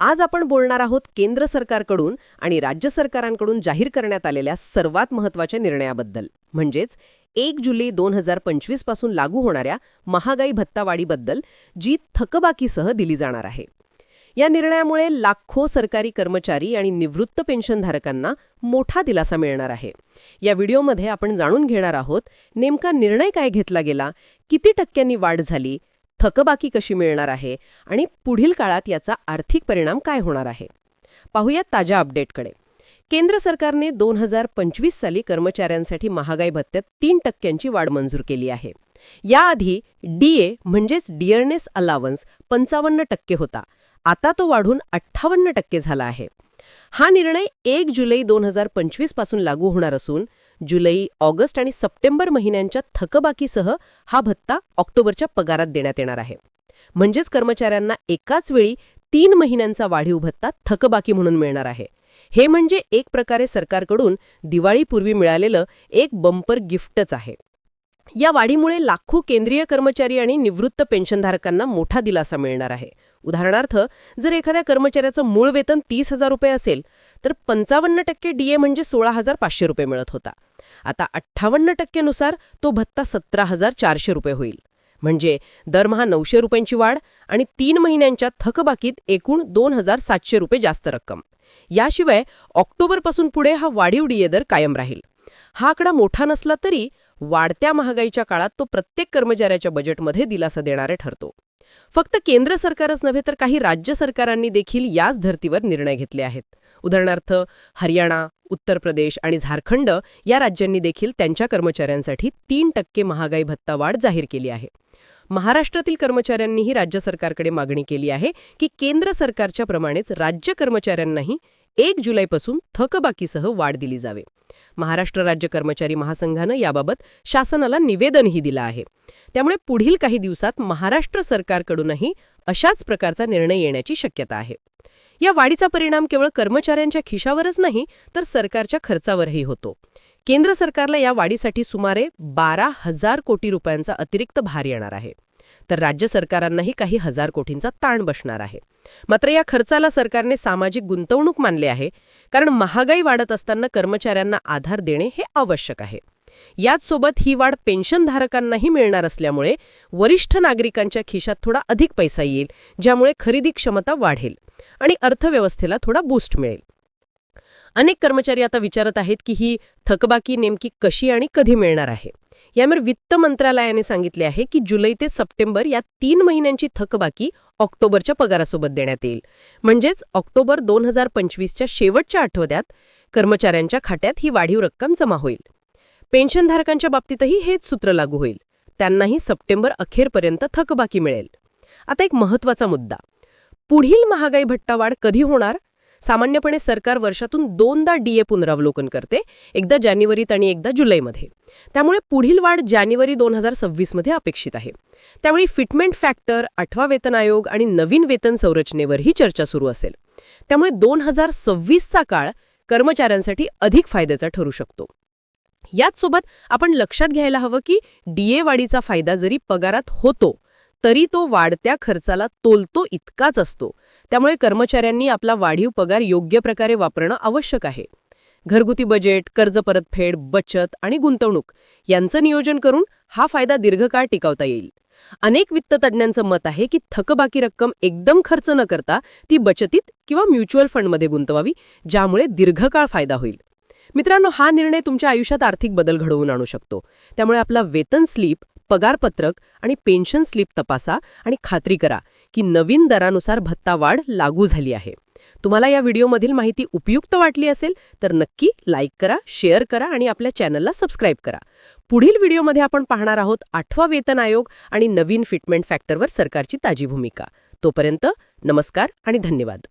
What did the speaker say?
आज आपण बोलणार आहोत केंद्र सरकारकडून आणि राज्य सरकारांकडून जाहीर करण्यात आलेल्या सर्वात महत्त्वाच्या निर्णयाबद्दल. म्हणजेच एक जुलै दोन हजार पंचवीसपासून लागू होणाऱ्या महागाई भत्तावाढीबद्दल जी थकबाकीसह दिली जाणार आहे. या निर्णयामुळे लाखो सरकारी कर्मचारी आणि निवृत्त पेन्शनधारकांना मोठा दिलासा मिळणार आहे. या व्हिडिओमध्ये आपण जाणून घेणार आहोत नेमका निर्णय काय घेतला गेला? किती टक्क्यांनी वाढ झाली? थकबाकी कशी मिळणार आहे आणि पुढील काळात याचा आर्थिक परिणाम काय होणार आहे? पाहूयात ताज्या अपडेटकडे. केंद्र सरकारने दोन हजार पंचवीस साली कर्मचाऱ्यांसाठी महागाई भत्त्यात तीन टक्क्यांची वाढ मंजूर केली आहे. याआधी डीए म्हणजेच डिअरनेस अलावन्स पंचावन्न टक्के होता. आता तो वाढून अठ्ठावन्न टक्के झाला आहे. हा निर्णय एक जुलै दोन हजार पंचवीसपासून लागू होणार असून जुलै ऑगस्ट आणि सप्टेंबर महिन्यांच्या थकबाकीसह हा भत्ता ऑक्टोबरच्या पगारात देण्यात येणार आहे. म्हणजेच कर्मचाऱ्यांना एकाच वेळी तीन महिन्यांचा वाढीव भत्ता थकबाकी म्हणून मिळणार आहे. हे म्हणजे एक प्रकारे सरकारकडून दिवाळीपूर्वी मिळालेलं एक बंपर गिफ्टच आहे. या वाढीमुळे लाखो केंद्रीय कर्मचारी आणि निवृत्त पेन्शनधारकांना मोठा दिलासा मिळणार आहे. उदाहरणार्थ जर एखाद्या कर्मचाऱ्याचं मूळ वेतन तीस हजार रुपये असेल तर पंचावन्न टक्के डीए म्हणजे सोळा हजार पाचशे रुपये मिळत होता. आता अठ्ठावन्न टक्केनुसार तो भत्ता सतरा हजार चारशे रुपये होईल. म्हणजे दरमहा नऊशे रुपयांची वाढ आणि तीन महिन्यांच्या थकबाकीत एकूण दोन हजार सातशे रुपये जास्त रक्कम. याशिवाय ऑक्टोबरपासून पुढे हा वाढीव डीए दर कायम राहील. हा आकडा मोठा नसला तरी वाढत्या महागाईच्या काळात तो प्रत्येक कर्मचाऱ्याच्या बजेटमध्ये दिलासा देणारे ठरतो. फक्त केंद्र सरकारच नव्हे तर काही राज्य सरकारांनी देखील याच धर्तीवर निर्णय घेतले आहेत. उदाहरणार्थ हरियाणा उत्तर प्रदेश आणि झारखंड या राज्यांनी देखील त्यांच्या कर्मचाऱ्यांसाठी तीन टक्के महागाई भत्ता वाढ जाहीर केली आहे. महाराष्ट्रातील कर्मचाऱ्यांनीही राज्य सरकारकडे मागणी केली आहे की केंद्र सरकारच्या प्रमाणेच राज्य कर्मचाऱ्यांनाही एक जुलैपासून थकबाकीसह वाढ दिली जावे. महाराष्ट्र राज्य कर्मचारी महासंघानं याबाबत शासनाला निवेदनही दिलं आहे. त्यामुळे पुढील काही दिवसात महाराष्ट्र सरकारकडूनही अशाच प्रकारचा निर्णय येण्याची शक्यता आहे. या वाढीचा परिणाम केवळ कर्मचाऱ्यांच्या खिशावरच नाही तर सरकारच्या खर्चावरही होतो. केंद्र सरकारला या वाढीसाठी सुमारे बारा हजार कोटी रुपयांचा अतिरिक्त भार येणार आहे. तर राज्य सरकारांनाही काही हजार कोटींचा ताण बसणार आहे. मात्र या खर्चाला सरकारने सामाजिक गुंतवणूक मानले आहे कारण महागाई वाढत असताना कर्मचाऱ्यांना आधार देणे हे आवश्यक आहे. याचसोबत ही वाढ पेन्शनधारकांनाही मिळणार असल्यामुळे वरिष्ठ नागरिकांच्या खिशात थोडा अधिक पैसा येईल ज्यामुळे खरेदी क्षमता वाढेल आणि अर्थव्यवस्थेला थोडा बूस्ट मिळेल. अनेक कर्मचारी आता विचारत आहेत की ही थकबाकी नेमकी कशी आणि कधी मिळणार आहे? यामुळे वित्त मंत्रालयाने सांगितले आहे की जुलै ते सप्टेंबर या तीन महिन्यांची थकबाकी ऑक्टोबरच्या पगारासोबत देण्यात येईल. म्हणजेच ऑक्टोबर दोन हजार पंचवीसच्या शेवटच्या आठवड्यात कर्मचाऱ्यांच्या खात्यात ही वाढीव रक्कम जमा होईल. पेन्शनधारकांच्या बाबतीतही हेच सूत्र लागू होईल. त्यांनाही सप्टेंबर अखेरपर्यंत थकबाकी मिळेल. आता एक महत्त्वाचा मुद्दा. पुढील महागाई भट्टावाढ कधी होणार? सामान्यपणे सरकार वर्षातून दोनदा डीए पुनरावलोकन करते एकदा जानेवारीत आणि एकदा जुलैमध्ये. त्यामुळे पुढील वाढ जानेवारी दोन हजार सव्वीसमध्ये अपेक्षित आहे. त्यावेळी फिटमेंट फॅक्टर आठवा वेतन आयोग आणि नवीन वेतन संरचनेवरही चर्चा सुरू असेल. त्यामुळे दोन हजार सव्वीसचा काळ कर्मचाऱ्यांसाठी अधिक फायद्याचा ठरू शकतो. याचसोबत आपण लक्षात घ्यायला हवं की डीए वाढीचा फायदा जरी पगारात होतो तरी तो वाढत्या खर्चाला तोलतो इतकाच असतो. त्यामुळे कर्मचाऱ्यांनी आपला वाढीव पगार योग्य प्रकारे वापरणं आवश्यक आहे. घरगुती बजेट कर्ज परतफेड बचत आणि गुंतवणूक यांचं नियोजन करून हा फायदा दीर्घकाळ टिकवता येईल. अनेक वित्त तज्ज्ञांचं मत आहे की थकबाकी रक्कम एकदम खर्च न करता ती बचतीत किंवा म्युच्युअल फंडमध्ये गुंतवावी ज्यामुळे दीर्घकाळ फायदा होईल. मित्रांनो हा निर्णय तुमच्या आयुष्यात आर्थिक बदल घडवून आणू शकतो. त्यामुळे आपला वेतन स्लीप पगारपत्रक आणि पेन्शन स्लिप तपासा आणि खात्री करा की नवीन दरानुसार भत्ता वाढ लागू झाली आहे. तुम्हाला या व्हिडिओमधील माहिती उपयुक्त वाटली असेल तर नक्की लाईक करा शेअर करा आणि आपल्या चॅनलला सबस्क्राईब करा. पुढील व्हिडिओमध्ये आपण पाहणार आहोत आठवा वेतन आयोग आणि नवीन फिटमेंट फॅक्टरवर सरकारची ताजी भूमिका. तोपर्यंत नमस्कार आणि धन्यवाद.